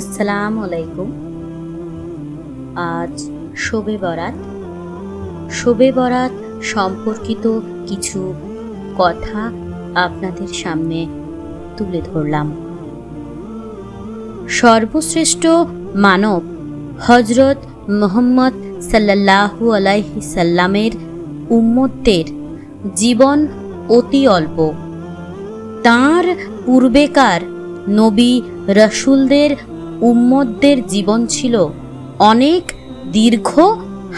আসসালামু আলাইকুম। আজ শোবে বরাত। শোবে বরাত সম্পর্কিত কিছু কথা আপনাদের সামনে তুলে ধরলাম। সর্বশ্রেষ্ঠ মানব হজরত মোহাম্মদ সাল্লাল্লাহু আলাইহি সাল্লামের উম্মতদের জীবন অতি অল্প। তাঁর পূর্বেকার নবী রসুলদের উম্মতদের জীবন ছিল অনেক দীর্ঘ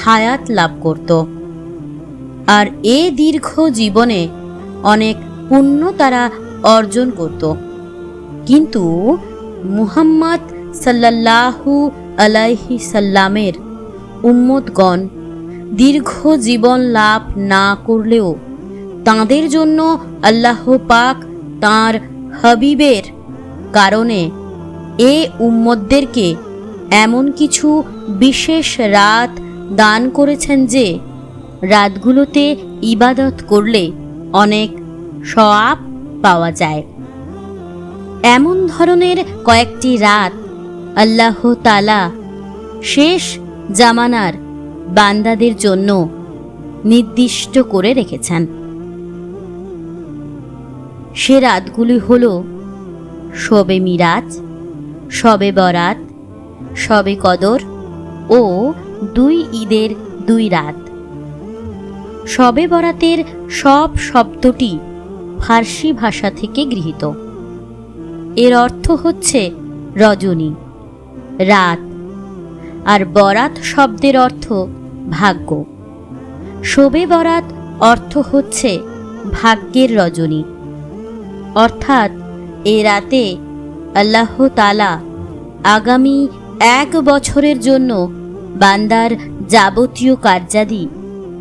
হায়াত লাভ করত। আর এ দীর্ঘ জীবনে অনেক পুণ্য তারা অর্জন করত। কিন্তু মুহাম্মদ সাল্লাল্লাহু আলাইহি সাল্লামের উম্মতগণ দীর্ঘ জীবন লাভ না করলেও তাঁদের জন্য আল্লাহ পাক তাঁর হাবিবের কারণে এ উম্মতদেরকে এমন কিছু বিশেষ রাত দান করেছেন যে, রাতগুলোতে ইবাদত করলে অনেক সওয়াব পাওয়া যায়। এমন ধরনের কয়েকটি রাত আল্লাহ তালা শেষ জামানার বান্দাদের জন্য নির্দিষ্ট করে রেখেছেন। সে রাতগুলি হল শবে মিরাজ শবে বরাত শবে কদর ও দুই ঈদের দুই রাত। শবে বরাতের সব শব্দটি ফার্সি ভাষা থেকে গৃহীত। এর অর্থ হচ্ছে রজনী, রাত। আর বরাত শব্দের অর্থ ভাগ্য। শবে বরাত অর্থ হচ্ছে ভাগ্যের রজনী। অর্থাৎ এ রাতে আল্লাহ তালা আগামী এক বছরের জন্য বান্দার যাবতীয় কার্যাদি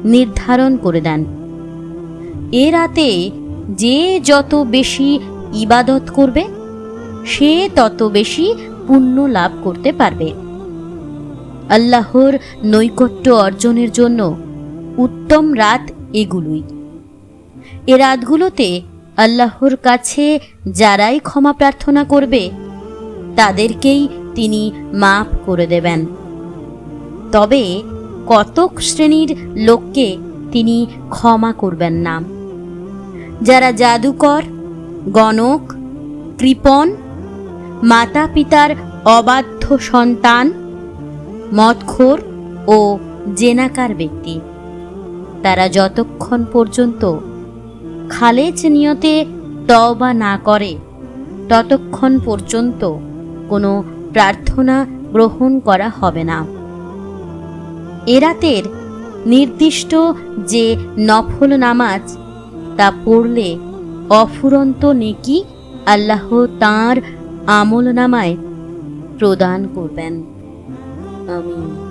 নির্ধারণ করে দেন। এ রাতে যে যত বেশি ইবাদত করবে, সে তত বেশি পুণ্য লাভ করতে পারবে। আল্লাহর নৈকট্য অর্জনের জন্য উত্তম রাত এগুলোই। এ রাতগুলোতে আল্লাহর কাছে যারাই ক্ষমা প্রার্থনা করবে, তাদেরকেই তিনি মাফ করে দেবেন। তবে কতক শ্রেণির লোককে তিনি ক্ষমা করবেন না। যারা জাদুকর, গণক, কৃপণ মাতা পিতার অবাধ্য সন্তান, মদখোর ও জেনাকার ব্যক্তি, তারা যতক্ষণ পর্যন্ত খালেজ নিয়তে তওবা না করে, ততক্ষণ পর্যন্ত কোনো প্রার্থনা গ্রহণ করা হবে না। এরাতের নির্দিষ্ট যে নফল নামাজ, তা পড়লে অফুরন্ত নেকি আল্লাহ তাঁর আমল নামায় প্রদান করবেন। আমিন।